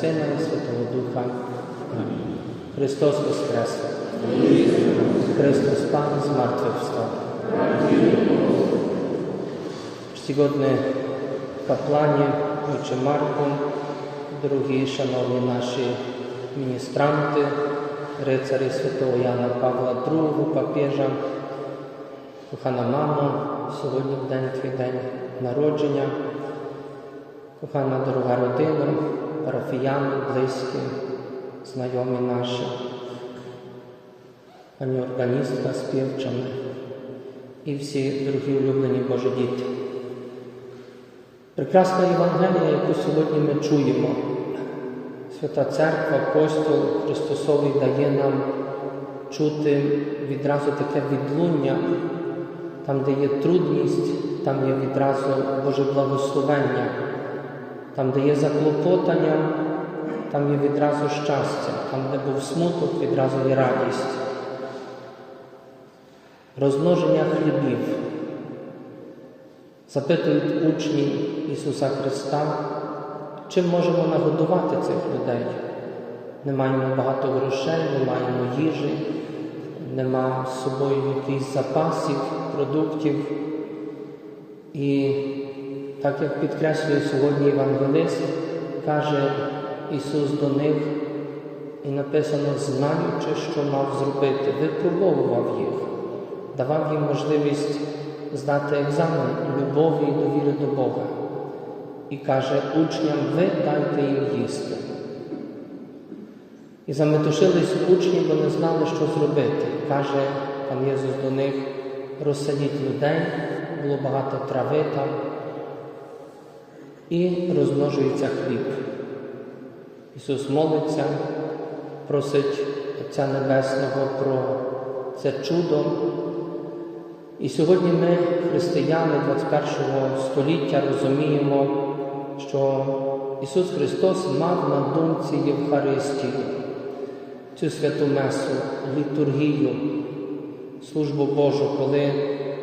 Сина і Святого Духа. Амінь. Христос Воскрес! Chrystus Pan zmartwychwstał. Czcigodny kapłanie, ojcze Marku, drogi szanowni nasi ministranty, rycerze świętego Jana Pawła II, papieża, kochana mamo, сьогодні в день твій день народження, кохана дорога родина, парафіяни, близькі, знайомі наші, пані органістка, співчани і всі дорогі улюблені Божі діти. Прекрасна Євангелія, яку сьогодні ми чуємо. Свята Церква, Костюл Христосовий дає нам чути відразу таке відлуння, там, де є трудність, там є відразу Боже благословення, там, де є заклопотання, там є відразу щастя, там, де був смуток, відразу є радість. Розмноження хлібів. Запитують учні Ісуса Христа, чим можемо нагодувати цих людей. Не маємо багато грошей, не маємо їжі, нема з собою якихось запасів, продуктів. І так як підкреслює сьогодні Євангелист, каже Ісус до них, і написано, знаючи, що мав зробити, випробовував їх, давав їм можливість здати екзамен любові і довіри до Бога. І каже учням, ви дайте їм їсти. І заметушились учні, бо не знали, що зробити. Каже пан Єсус до них, розсадіть людей, було багато трави там, і розмножується хліб. Ісус молиться, просить Отця Небесного про це чудо. І сьогодні ми, християни 21 століття, розуміємо, що Ісус Христос мав на думці Євхаристію, цю святу месу, літургію, службу Божу, коли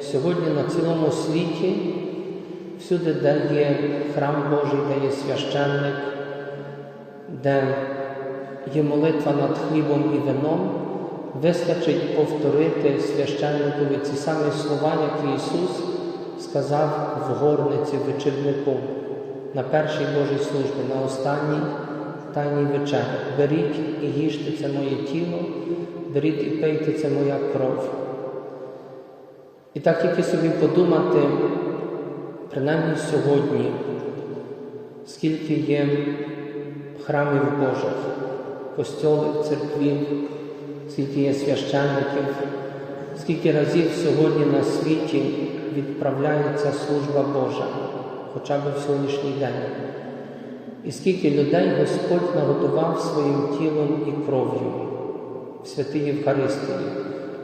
сьогодні на цілому світі, всюди, де є храм Божий, де є священник, де є молитва над хлібом і вином, вистачить повторити священникові ці самі слова, які Ісус сказав в горниці вечірнику на першій Божій службі, на останній тайній вечері. Беріть і їжте це моє тіло, беріть і пийте це моя кров. І так тільки собі подумати, принаймні сьогодні, скільки є храмів Божих, костьолів, церквів, скільки є священників, скільки разів сьогодні на світі відправляється служба Божа, хоча б в сьогоднішній день. І скільки людей Господь наготував своїм тілом і кров'ю в святій Євхаристії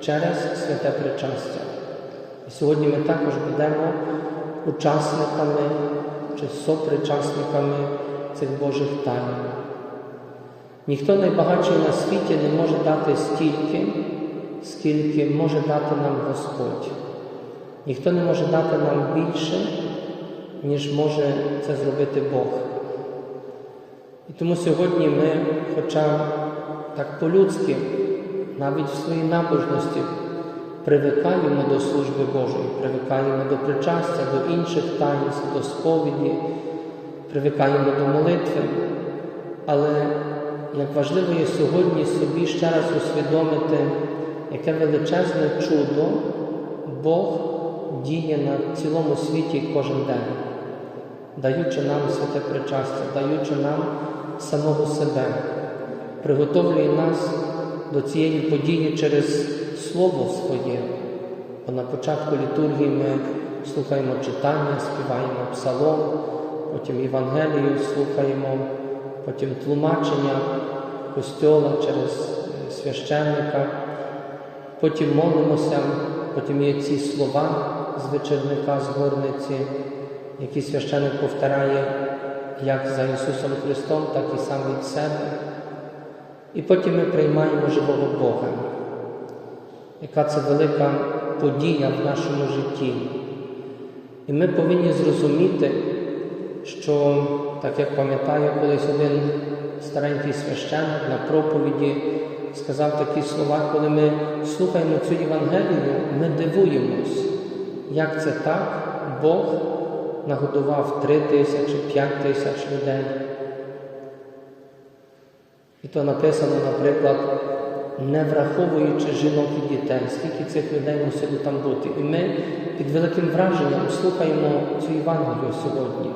через святе причастя. І сьогодні ми також будемо учасниками чи сопричасниками цих Божих тайн. Ніхто найбагатший на світі не може дати стільки, скільки може дати нам Господь. Ніхто не може дати нам більше, ніж може це зробити Бог. І тому сьогодні ми, хоча так по-людськи, навіть в своїй набожності, привикаємо до служби Божої, привикаємо до причастя, до інших таїнств, до сповіді, привикаємо до молитви. Але як важливо є сьогодні собі ще раз усвідомити, яке величезне чудо Бог діє на цілому світі кожен день, даючи нам святе причастя, даючи нам самого себе, приготовлює нас до цієї події через Слово своє. Бо на початку літургії ми слухаємо читання, співаємо псалом, потім Євангелію слухаємо, потім тлумачення костьола через священника, потім молимося, потім є ці слова з вечірника, з горниці, які священник повторяє як за Ісусом Христом, так і сам від себе. І потім ми приймаємо живого Бога. Яка це велика подія в нашому житті. І ми повинні зрозуміти, що, так як пам'ятаю, колись один старенький священник на проповіді сказав такі слова, коли ми слухаємо цю Євангелію, ми дивуємось, як це так Бог нагодував три тисячі, п'ять тисяч людей. І то написано, наприклад, не враховуючи жінок і дітей, скільки цих людей мусило там бути. І ми під великим враженням слухаємо цю Євангелію сьогодні.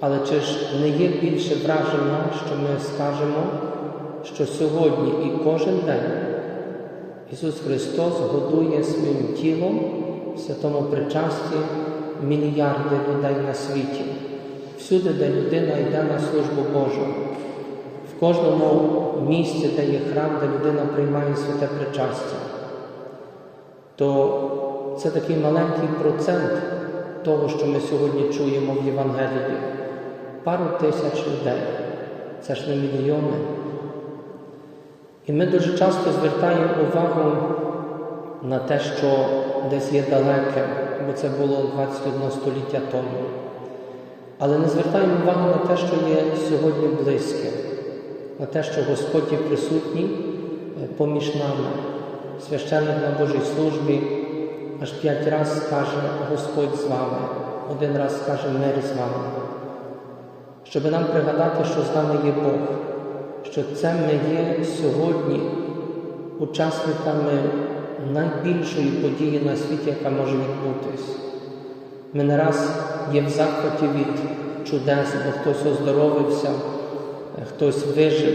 Але чи ж не є більше враження, що ми скажемо, що сьогодні і кожен день Ісус Христос годує своїм тілом в святому причасті мільярди людей на світі, всюди, де людина йде на службу Божу, кожному місці, де є храм, де людина приймає святе причастя, то це такий маленький процент того, що ми сьогодні чуємо в Євангелії. Пару тисяч людей, це ж не мільйони. І ми дуже часто звертаємо увагу на те, що десь є далеке, бо це було 21 століття тому. Але не звертаємо увагу на те, що є сьогодні близьке, на те, що Господь є присутній е, поміж нами. Священник на Божій службі аж п'ять разів скаже Господь з вами, один раз скаже мир з вами. Щоб нам пригадати, що з нами є Бог, що це ми є сьогодні учасниками найбільшої події на світі, яка може відбутись. Ми не раз є в захваті від чудес, бо хтось оздоровився, хтось вижив,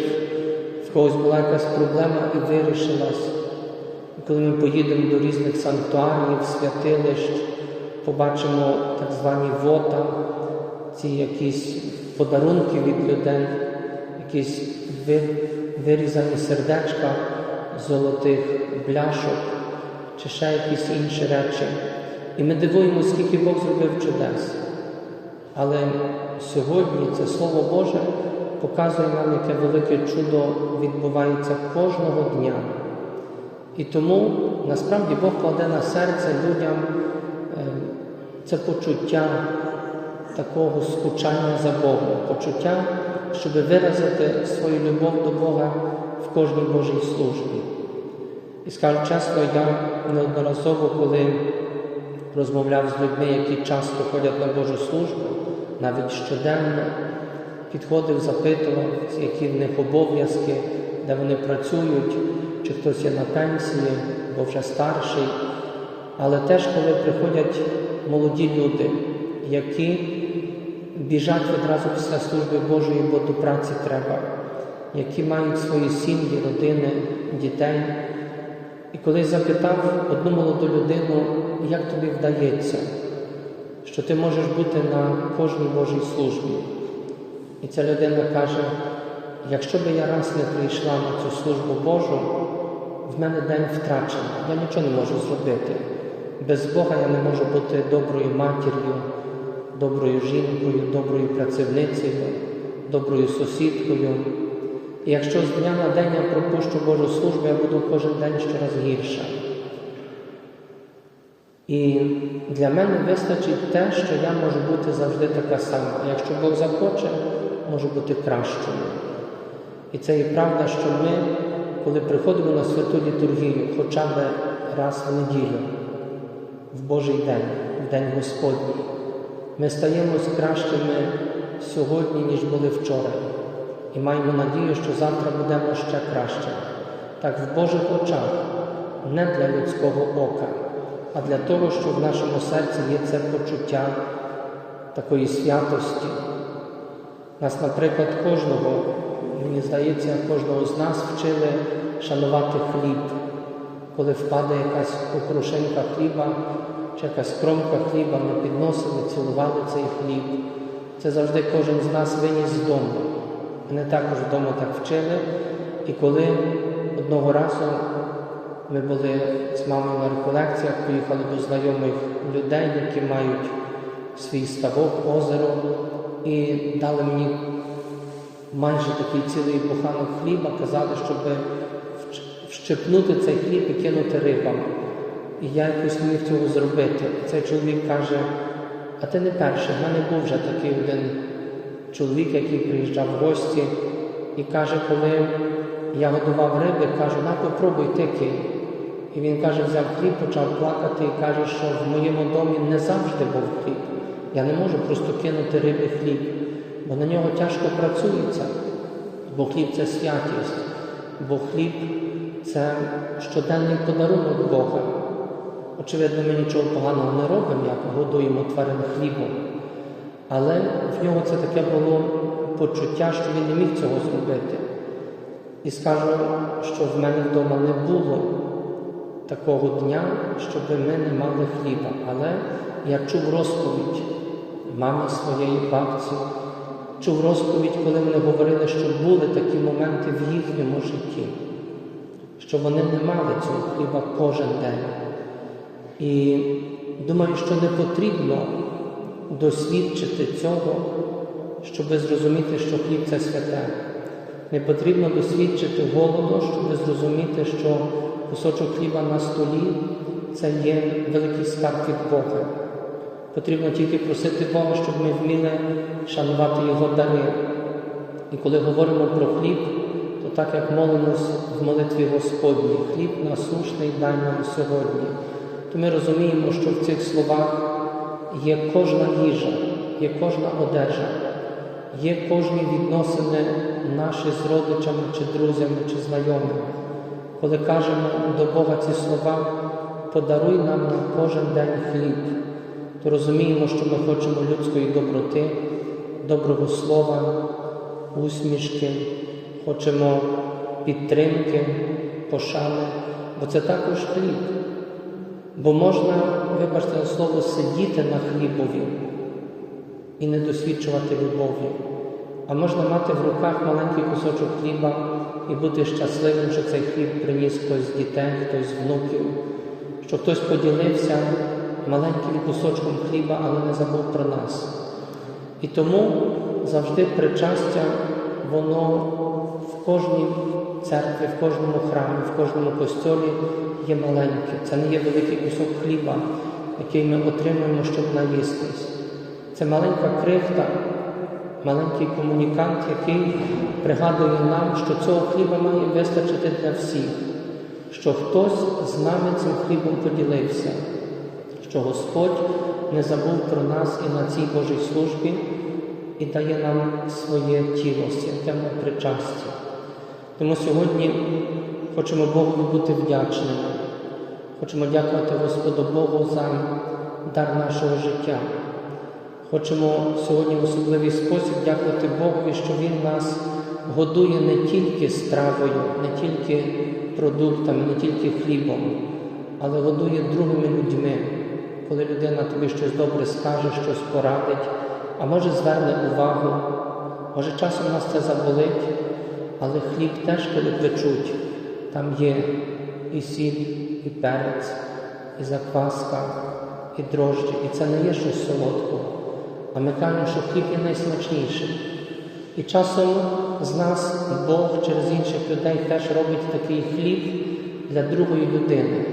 в когось була якась проблема і вирішилась. Коли ми поїдемо до різних санктуарів, святилищ, побачимо так звані вота, ці якісь подарунки від людей, якісь вирізані сердечка золотих бляшок чи ще якісь інші речі. І ми дивуємо, скільки Бог зробив чудес. Але сьогодні це Слово Боже показує нам, яке велике чудо відбувається кожного дня. І тому насправді Бог кладе на серце людям е, це почуття такого скучання за Богом, почуття, щоб виразити свою любов до Бога в кожній Божій службі. І скажу чесно, я неодноразово, коли розмовляв з людьми, які часто ходять на Божу службу, навіть щоденно, підходив, запитував, які в них обов'язки, де вони працюють, чи хтось є на пенсії, бо вже старший. Але теж, коли приходять молоді люди, які біжать відразу після служби Божої, бо до праці треба, які мають свої сім'ї, родини, дітей. І коли запитав одну молоду людину, як тобі вдається, що ти можеш бути на кожній Божій службі. І ця людина каже, якщо би я раз не прийшла на цю службу Божу, в мене день втрачений, я нічого не можу зробити. Без Бога я не можу бути доброю матір'ю, доброю жінкою, доброю працівницею, доброю сусідкою. І якщо з дня на день я пропущу Божу службу, я буду кожен день щораз гірша. І для мене вистачить те, що я можу бути завжди така сама. Якщо Бог захоче, можу бути кращою. І це і правда, що ми, коли приходимо на святу літургію, хоча б раз в неділю, в Божий день, в День Господній, ми стаємось кращими сьогодні, ніж були вчора. І маємо надію, що завтра будемо ще кращими. Так в Божих очах, не для людського ока, а для того, що в нашому серці є це почуття такої святості. Нас, наприклад, кожного, мені здається, кожного з нас вчили шанувати хліб, коли впаде якась окрушенька хліба чи якась кромка хліба, ми підносили, цілували цей хліб. Це завжди кожен з нас виніс з дому. Мене також вдома так вчили. І коли одного разу ми були з мамою на реколекціях, поїхали до знайомих людей, які мають свій ставок, озеро, і дали мені майже такий цілий буханок хліба, казали, щоб вщепнути цей хліб і кинути рибам. І я якось міг цього зробити. Цей чоловік каже, а ти не перший, в мене був вже такий один чоловік, який приїжджав в гості, і каже, коли я годував риби, кажу, на попробуй ти кинь. І він каже, взяв хліб, почав плакати і каже, що в моєму домі не завжди був хліб. Я не можу просто кинути риби хліб, бо на нього тяжко працюється. Бо хліб це святість, бо хліб це щоденний подарунок Бога. Очевидно, ми нічого поганого не робимо, як годуємо тварин хлібом. Але в нього це таке було почуття, що він не міг цього зробити. І скажу, що в мене вдома не було такого дня, щоб ми не мали хліба. Але я чув розповідь мами своєї бабці, чув розповідь, коли вони говорили, що були такі моменти в їхньому житті, що вони не мали цього хліба кожен день. І думаю, що не потрібно досвідчити цього, щоб зрозуміти, що хліб це святе. Не потрібно досвідчити голоду, щоб зрозуміти, що кусочок хліба на столі це є великий скарб від Бога. Потрібно тільки просити Бога, щоб ми вміли шанувати Його дари. І коли говоримо про хліб, то так як молимось в молитві Господній, хліб насушний дай нам сьогодні, то ми розуміємо, що в цих словах є кожна їжа, є кожна одежа, є кожні відносини наші з родичами чи друзями чи знайомими. Коли кажемо до Бога ці слова, подаруй нам на кожен день хліб, то розуміємо, що ми хочемо людської доброти, доброго слова, усмішки, хочемо підтримки, пошани, бо це також хліб. Бо можна, вибачте на слово, сидіти на хлібові і не досвідчувати любові. А можна мати в руках маленький кусочок хліба і бути щасливим, що цей хліб приніс хтось з дітей, хтось з внуків, що хтось поділився маленьким кусочком хліба, але не забув про нас. І тому завжди причастя, воно в кожній церкві, в кожному храмі, в кожному костьолі є маленьке. Це не є великий кусок хліба, який ми отримуємо, щоб наїстись. Це маленька крихта, маленький комунікант, який пригадує нам, що цього хліба має вистачити для всіх, що хтось з нами цим хлібом поділився, що Господь не забув про нас і на цій Божій службі і дає нам своє тіло, святене причастя. Тому сьогодні хочемо Богові бути вдячними. Хочемо дякувати Господу Богу за дар нашого життя. Хочемо сьогодні в особливий спосіб дякувати Богові, що Він нас годує не тільки стравою, не тільки продуктами, не тільки хлібом, але годує другими людьми, коли людина тобі щось добре скаже, щось порадить, а може зверне увагу, може часом нас це заболить, але хліб теж, коли печуть, там є і сіль, і перець, і закваска, і дрожджі, і це не є щось солодкого. А ми кажемо, що хліб є найсмачніший. І часом з нас Бог через інших людей теж робить такий хліб для другої людини.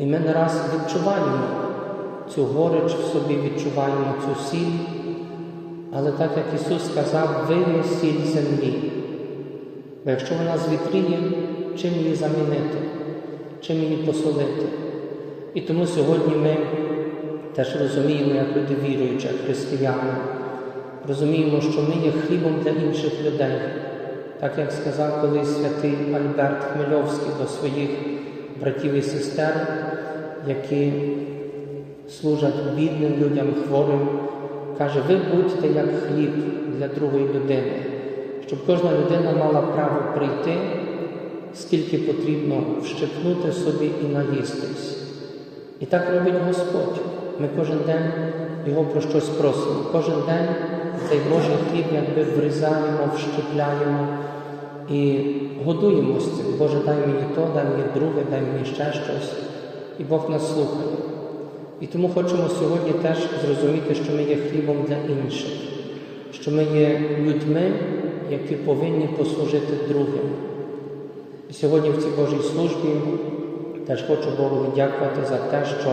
І ми не раз відчуваємо цю горич в собі, відчуваємо цю сіль. Але так як Ісус сказав, ви сіль землі. Бо якщо вона звітріє, чим її замінити, чим її посолити? І тому сьогодні ми теж розуміємо, як люди віруючі, як християни, розуміємо, що ми є хлібом для інших людей, так як сказав колись святий Альберт Хмельовський до своїх братів і сестер, які служать бідним людям, хворим, каже, ви будьте як хліб для другої людини, щоб кожна людина мала право прийти, скільки потрібно вщепнути собі і наїстись. І так робить Господь. Ми кожен день Його про щось просимо. Кожен день цей Божий хліб якби врізаємо, вщепляємо і годуємо з цим. Боже, дай мені то, дай мені друге, дай мені ще щось. І Бог нас слухає. І тому хочемо сьогодні теж зрозуміти, що ми є хлібом для інших, що ми є людьми, які повинні послужити другим. І сьогодні в цій Божій службі теж хочу Богові дякувати за те, що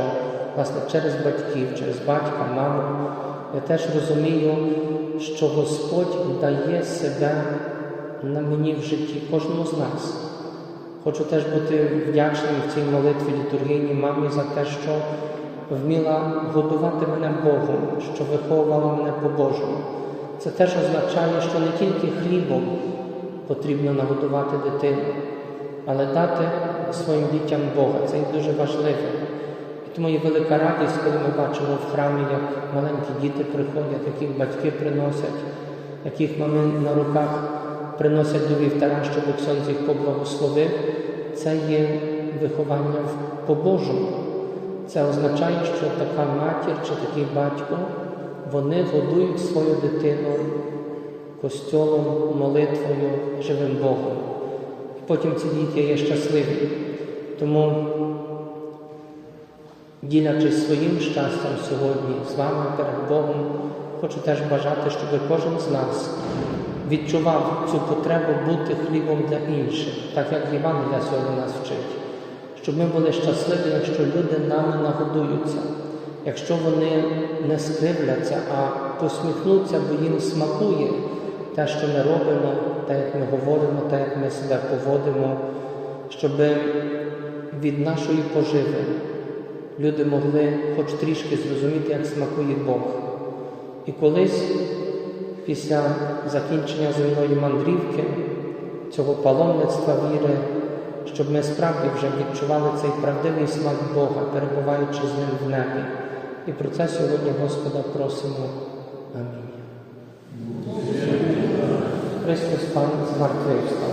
власне через батьків, через батька, маму, я теж розумію, що Господь дає себе на мені в житті, кожному з нас. Хочу теж бути вдячним в цій молитві літургійній мамі за те, що вміла годувати мене Богом, що виховувала мене по-божому. Це теж означає, що не тільки хлібом потрібно нагодувати дитину, але дати своїм дітям Бога. Це дуже важливо. І Тому є велика радість, коли ми бачимо в храмі, як маленькі діти приходять, яких батьки приносять, яких мами на руках приносять до вівтара, щоб Оксонз їх поблагословив. Це є виховання по-божому. Це означає, що така матір чи такий батько вони годують свою дитину костьолом, молитвою, живим Богом. І потім ці діти є щасливі. Тому, ділячись своїм щастям сьогодні з вами перед Богом, хочу теж бажати, щоб кожен з нас відчував цю потребу бути хлібом для інших, так як Євангелія сьогодні нас вчить. Щоб ми були щасливі, якщо люди нами нагодуються, якщо вони не скривляться, а посміхнуться, бо їм смакує те, що ми робимо, те, як ми говоримо, те, як ми себе поводимо, щоб від нашої поживи люди могли хоч трішки зрозуміти, як смакує Бог. І колись, після закінчення земної мандрівки, цього паломництва віри, щоб ми справді вже відчували цей правдивий смак Бога, перебуваючи з ним в небі. І про це сьогодні Господа просимо. Амінь. Христос Пан з.